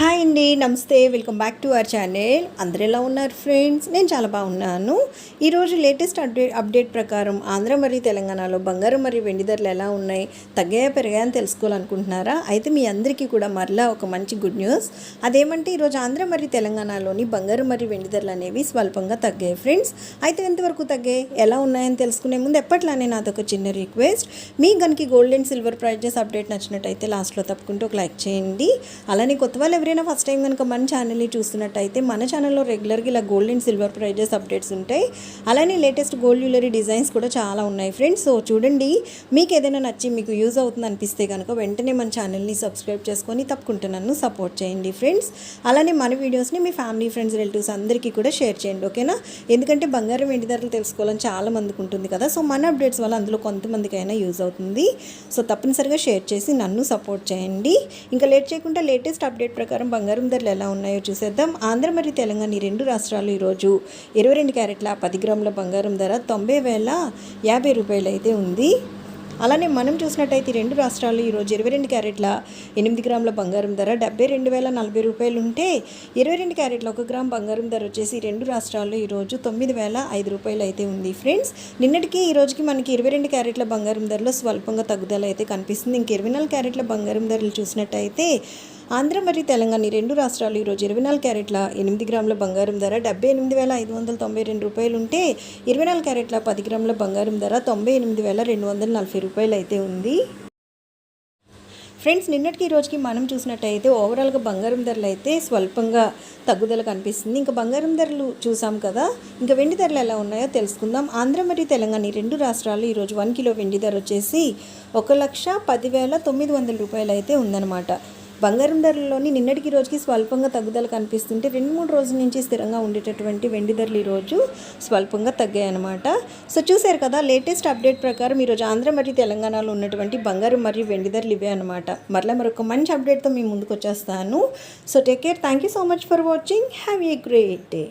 Hi అండి నమస్తే welcome back to our channel. అందరు ఎలా ఉన్నారు ఫ్రెండ్స్? నేను చాలా బాగున్నాను. ఈరోజు లేటెస్ట్ అప్డేట్ అప్డేట్ ప్రకారం ఆంధ్ర మరియు తెలంగాణలో బంగారం మరియు వెండి ధరలు ఎలా ఉన్నాయి తగ్గాయా పెరిగాయని తెలుసుకోవాలనుకుంటున్నారా? అయితే మీ అందరికీ కూడా మరలా ఒక మంచి గుడ్ న్యూస్. అదేమంటే ఈరోజు ఆంధ్ర మరియు తెలంగాణలోని బంగారం మరియు వెండి ధరలు అనేవి స్వల్పంగా తగ్గాయి ఫ్రెండ్స్. అయితే ఎంతవరకు తగ్గాయి ఎలా ఉన్నాయని తెలుసుకునే ముందు ఎప్పట్లానే నాదొక చిన్న రిక్వెస్ట్. మీ గనికి gold and silver prizes update నచ్చినట్టయితే లాస్ట్లో తప్పుకుంటూ ఒక లైక్ చేయండి. అలానే కొత్త వాళ్ళు ఎవరైనా ఫస్ట్ టైం కనుక మన ఛానల్ని చూస్తున్నట్టయితే మన ఛానల్లో రెగ్యులర్గా ఇలా gold and silver prizes updates ఉంటాయి. అలానే లేటెస్ట్ గోల్డ్ జ్యువెలరీ డిజైన్స్ కూడా చాలా ఉన్నాయి ఫ్రెండ్స్ సో చూడండి మీకు ఏదైనా నచ్చి మీకు యూజ్ అవుతుంది అనిపిస్తే కనుక వెంటనే మన ఛానల్ని సబ్స్క్రైబ్ చేసుకొని తప్పకుండా నన్ను సపోర్ట్ చేయండి ఫ్రెండ్స్ అలానే మన వీడియోస్ని మీ ఫ్యామిలీ ఫ్రెండ్స్ రిలేటివ్స్ అందరికీ కూడా షేర్ చేయండి ఓకేనా ఎందుకంటే బంగారం వెండి ధరలు తెలుసుకోవాలని చాలా మందికి ఉంటుంది కదా. సో మన అప్డేట్స్ వల్ల అందులో కొంతమందికైనా యూజ్ అవుతుంది. సో తప్పనిసరిగా షేర్ చేసి నన్ను సపోర్ట్ చేయండి. ఇంకా లేట్ చేయకుండా లేటెస్ట్ అప్డేట్ ప్రకారం బంగారం ధరలు ఎలా ఉన్నాయో చూసేద్దాం. ఆంధ్ర మరియు తెలంగాణ ఈ రెండు రాష్ట్రాలు ఈరోజు ఇరవై రెండు క్యారెట్ల పది గ్రాముల బంగారం ధర తొంభై వేల యాభై రూపాయలు అయితే ఉంది. అలానే మనం చూసినట్టయితే ఈ రెండు రాష్ట్రాలు ఈరోజు ఇరవై రెండు క్యారెట్ల ఎనిమిది గ్రాముల బంగారం ధర డెబ్బై రెండు వేల నలభై రూపాయలు ఉంటే ఇరవై రెండు క్యారెట్ల ఒక గ్రామ్ బంగారం ధర వచ్చేసి రెండు రాష్ట్రాల్లో ఈరోజు తొమ్మిది వేల ఐదు రూపాయలు అయితే ఉంది. ఫ్రెండ్స్ నిన్నటికి ఈ రోజుకి మనకి ఇరవై రెండు క్యారెట్ల బంగారం ధరలో స్వల్పంగా తగ్గుదల అయితే కనిపిస్తుంది. ఇంక ఇరవై నాలుగు క్యారెట్ల బంగారం ధరలు చూసినట్టయితే ఆంధ్ర మరియు తెలంగాణ ఈ రెండు రాష్ట్రాలు ఈరోజు ఇరవై నాలుగు క్యారెట్ల ఎనిమిది గ్రాముల బంగారం ధర డెబ్బై ఎనిమిది వేల ఐదు వందల తొంభై రెండు రూపాయలు ఉంటే ఇరవై నాలుగు క్యారెట్ల పది గ్రాముల బంగారం ధర తొంభై ఎనిమిది వేల రెండు వందల నలభై రూపాయలు అయితే ఉంది. ఫ్రెండ్స్ నిన్నటికి ఈ రోజుకి మనం చూసినట్టయితే ఓవరాల్గా బంగారం ధరలు అయితే స్వల్పంగా తగ్గుదల కనిపిస్తుంది. ఇంకా బంగారం ధరలు చూసాం కదా ఇంకా వెండి ధరలు ఎలా ఉన్నాయో తెలుసుకుందాం. ఆంధ్ర మరియు తెలంగాణ ఈ రెండు రాష్ట్రాలు ఈరోజు వన్ కిలో వెండి ధర వచ్చేసి ఒక లక్ష పదివేల తొమ్మిది వందల రూపాయలు అయితే ఉందన్నమాట. బంగారం ధరల్లోని నిన్నటికి రోజుకి స్వల్పంగా తగ్గుదల కనిపిస్తుంటే రెండు మూడు రోజుల నుంచి స్థిరంగా ఉండేటటువంటి వెండి ధరలు ఈరోజు స్వల్పంగా తగ్గాయన్నమాట. సో చూశారు కదా లేటెస్ట్ అప్డేట్ ప్రకారం ఈరోజు ఆంధ్ర మరియు తెలంగాణలో ఉన్నటువంటి బంగారం మరియు వెండి ధరలు ఇవే అనమాట మరలా మరొక మంచి అప్డేట్తో మీ ముందుకు వచ్చేస్తాను. So take care thank you so much for watching have a great day